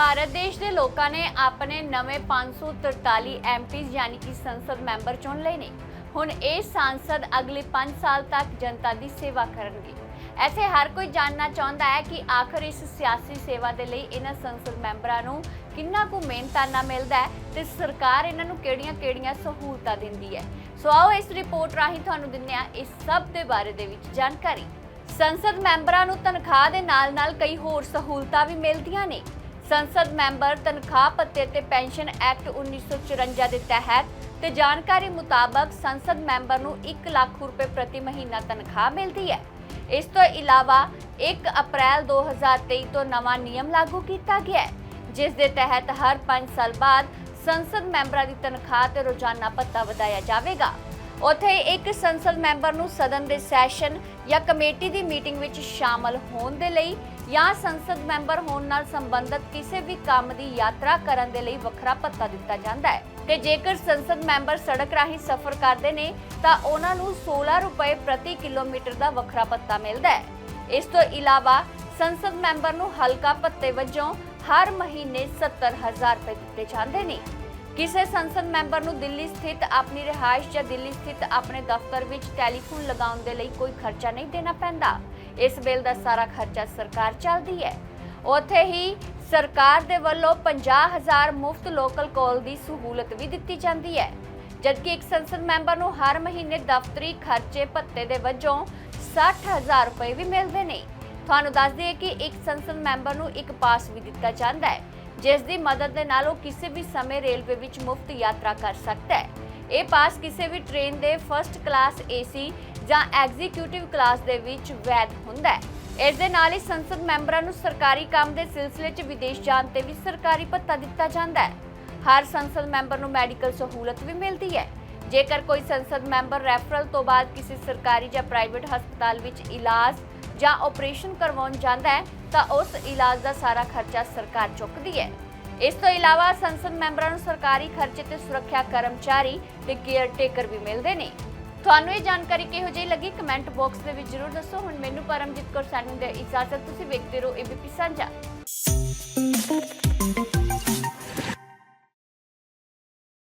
ਭਾਰਤ ਦੇਸ਼ ਦੇ ਲੋਕਾਂ ਨੇ ਆਪਣੇ ਨਵੇਂ 543 ਐਮਪੀਜ਼ ਯਾਨੀ ਕਿ ਸੰਸਦ ਮੈਂਬਰ ਚੁਣ ਲਏ ਨੇ। ਹੁਣ ਇਹ ਸੰਸਦ ਅਗਲੇ 5 ਸਾਲ ਤੱਕ ਜਨਤਾ ਦੀ ਸੇਵਾ ਕਰਨਗੇ। ਐਸੇ ਹਰ ਕੋਈ ਜਾਣਨਾ ਚਾਹੁੰਦਾ ਹੈ ਕਿ ਆਖਰ ਇਸ ਸਿਆਸੀ ਸੇਵਾ ਦੇ ਲਈ ਇਹਨਾਂ ਸੰਸਦ ਮੈਂਬਰਾਂ ਨੂੰ ਕਿੰਨਾ ਕੁ ਮਿਹਨਤਾਨਾ ਮਿਲਦਾ ਹੈ ਤੇ ਸਰਕਾਰ ਇਹਨਾਂ ਨੂੰ ਕਿਹੜੀਆਂ-ਕਿਹੜੀਆਂ ਸਹੂਲਤਾਂ ਦਿੰਦੀ ਹੈ। ਸੋ ਆਓ ਇਸ ਰਿਪੋਰਟ ਰਾਹੀਂ ਤੁਹਾਨੂੰ ਦਿੰਦੇ ਹਾਂ ਇਸ ਸਭ ਦੇ ਬਾਰੇ ਦੇ ਵਿੱਚ ਜਾਣਕਾਰੀ। ਸੰਸਦ ਮੈਂਬਰਾਂ ਨੂੰ ਤਨਖਾਹ ਦੇ ਨਾਲ-ਨਾਲ ਕਈ ਹੋਰ ਸਹੂਲਤਾਂ ਵੀ ਮਿਲਦੀਆਂ ਨੇ। ਸੰਸਦ ਮੈਂਬਰ ਤਨਖਾਹ ਭੱਤੇ ਤੇ ਪੈਨਸ਼ਨ ਐਕਟ 1954 ਦੇ ਤਹਿਤ ਤੇ ਜਾਣਕਾਰੀ ਮੁਤਾਬਕ ਸੰਸਦ ਮੈਂਬਰ ਨੂੰ 1 ਲੱਖ ਰੁਪਏ ਪ੍ਰਤੀ ਮਹੀਨਾ ਤਨਖਾਹ ਮਿਲਦੀ ਹੈ। ਇਸ ਤੋਂ ਇਲਾਵਾ 1 ਅਪ੍ਰੈਲ 2023 ਤੋਂ ਨਵਾਂ ਨਿਯਮ ਲਾਗੂ ਕੀਤਾ ਗਿਆ ਹੈ, ਜਿਸ ਦੇ ਤਹਿਤ ਹਰ 5 ਸਾਲ ਬਾਅਦ ਸੰਸਦ ਮੈਂਬਰਾਂ ਦੀ ਤਨਖਾਹ ਤੇ ਰੋਜ਼ਾਨਾ ਭੱਤਾ ਵਧਾਇਆ ਜਾਵੇਗਾ। ਉੱਥੇ ਇੱਕ ਸੰਸਦ ਮੈਂਬਰ ਨੂੰ ਸਦਨ ਦੇ ਸੈਸ਼ਨ ਜਾਂ ਕਮੇਟੀ ਦੀ ਮੀਟਿੰਗ ਵਿੱਚ ਸ਼ਾਮਲ ਹੋਣ ਦੇ ਲਈ ਜਾਂ ਸੰਸਦ ਮੈਂਬਰ ਹੋਣ ਨਾਲ ਸੰਬੰਧਿਤ ਕਿਸੇ ਵੀ ਕੰਮ ਦੀ ਯਾਤਰਾ ਕਰਨ ਦੇ ਲਈ ਵੱਖਰਾ ਭੱਤਾ ਦਿੱਤਾ ਜਾਂਦਾ ਹੈ। ਤੇ ਜੇਕਰ ਸੰਸਦ ਮੈਂਬਰ ਸੜਕ ਰਾਹੀਂ ਸਫ਼ਰ ਕਰਦੇ ਨੇ, ਤਾਂ ਉਹਨਾਂ ਨੂੰ 16 ਰੁਪਏ ਪ੍ਰਤੀ ਕਿਲੋਮੀਟਰ ਦਾ ਵੱਖਰਾ ਭੱਤਾ ਮਿਲਦਾ ਹੈ। ਇਸ ਤੋਂ ਇਲਾਵਾ ਸੰਸਦ ਮੈਂਬਰ ਨੂੰ ਹਲਕਾ ਭੱਤੇ ਵਜੋਂ ਹਰ ਮਹੀਨੇ 70000 ਰੁਪਏ ਦਿੱਤੇ ਜਾਂਦੇ ਨੇ। ਕਿਸੇ ਸੰਸਦ ਮੈਂਬਰ ਨੂੰ ਦਿੱਲੀ ਸਥਿਤ ਆਪਣੀ ਰਿਹਾਇਸ਼ ਜਾਂ ਦਿੱਲੀ ਸਥਿਤ ਆਪਣੇ ਦਫ਼ਤਰ ਵਿੱਚ ਟੈਲੀਫੋਨ ਲਗਾਉਣ ਦੇ ਲਈ ਕੋਈ ਖਰਚਾ ਨਹੀਂ ਦੇਣਾ ਪੈਂਦਾ। ਇਸ ਬਿੱਲ ਦਾ ਸਾਰਾ ਖਰਚਾ ਸਰਕਾਰ ਚੱਲਦੀ ਹੈ। ਉੱਥੇ ਹੀ ਸਰਕਾਰ ਦੇ ਵੱਲੋਂ 50000 ਮੁਫਤ ਲੋਕਲ ਕਾਲ ਦੀ ਸਹੂਲਤ ਵੀ ਦਿੱਤੀ ਜਾਂਦੀ ਹੈ। ਜਦਕਿ ਇੱਕ ਸੰਸਦ ਮੈਂਬਰ ਨੂੰ ਹਰ ਮਹੀਨੇ ਦਫ਼ਤਰੀ ਖਰਚੇ ਭੱਤੇ ਦੇ ਵਜੋਂ 60000 ਰੁਪਏ ਵੀ ਮਿਲਦੇ ਨੇ। ਤੁਹਾਨੂੰ ਦੱਸ ਦਈਏ ਕਿ ਇੱਕ ਸੰਸਦ ਮੈਂਬਰ ਨੂੰ ਇੱਕ ਪਾਸ ਵੀ ਦਿੱਤਾ ਜਾਂਦਾ ਹੈ। ਜਿਸ ਦੀ ਮਦਦ ਦੇ ਨਾਲ ਉਹ ਕਿਸੇ ਵੀ ਸਮੇਂ ਰੇਲਵੇ ਵਿੱਚ ਮੁਫਤ ਯਾਤਰਾ ਕਰ ਸਕਦਾ ਹੈ। ਇਹ ਪਾਸ ਕਿਸੇ ਵੀ ਟ੍ਰੇਨ ਦੇ ਫਰਸਟ ਕਲਾਸ ਏਸੀ ਜਾਂ ਐਗਜ਼ੀਕਿਊਟਿਵ ਕਲਾਸ ਦੇ ਵਿੱਚ ਵੈਧ ਹੁੰਦਾ ਹੈ। ਇਸ ਦੇ ਨਾਲ ਹੀ ਸੰਸਦ ਮੈਂਬਰਾਂ ਨੂੰ ਸਰਕਾਰੀ ਕੰਮ ਦੇ ਸਿਲਸਿਲੇ 'ਚ ਵਿਦੇਸ਼ ਜਾਣ ਤੇ ਵੀ ਸਰਕਾਰੀ ਭੱਤਾ ਦਿੱਤਾ ਜਾਂਦਾ ਹੈ। ਹਰ ਸੰਸਦ ਮੈਂਬਰ ਨੂੰ ਮੈਡੀਕਲ ਸਹੂਲਤ ਵੀ ਮਿਲਦੀ ਹੈ। ਜੇਕਰ ਕੋਈ ਸੰਸਦ ਮੈਂਬਰ ਰੈਫਰਲ ਤੋਂ ਬਾਅਦ ਕਿਸੇ ਸਰਕਾਰੀ ਜਾਂ ਪ੍ਰਾਈਵੇਟ ਹਸਪਤਾਲ ਵਿੱਚ ਇਲਾਜ ਜਾਂ ਆਪਰੇਸ਼ਨ ਕਰਵਾਉਣ ਜਾਂਦਾ ਹੈ, ਤਾਂ ਉਸ ਇਲਾਜ ਦਾ ਸਾਰਾ ਖਰਚਾ ਸਰਕਾਰ ਚੁੱਕਦੀ ਹੈ। ਇਸ ਤੋਂ ਇਲਾਵਾ ਸੰਸਦ ਮੈਂਬਰਾਂ ਨੂੰ ਸਰਕਾਰੀ ਖਰਚੇ ਤੇ ਸੁਰੱਖਿਆ ਕਰਮਚਾਰੀ ਤੇ ਕੇਅਰ ਟੇਕਰ ਵੀ ਮਿਲਦੇ ਨੇ। ਤੁਹਾਨੂੰ ਇਹ ਜਾਣਕਾਰੀ ਕਿਹੋ ਜਿਹੀ ਲੱਗੀ? ਕਮੈਂਟ ਬਾਕਸ ਦੇ ਵਿੱਚ ਜਰੂਰ ਦੱਸੋ। ਹੁਣ ਮੈਨੂੰ ਪਰਮਜੀਤ ਕੌਰ ਸਾਨੂੰ ਦੇ ਇਜਾਜ਼ਤ, ਤੁਸੀਂ ਵੇਖਦੇ ਰਹੋ ਏਬੀਪੀ ਸਾਂਝਾ।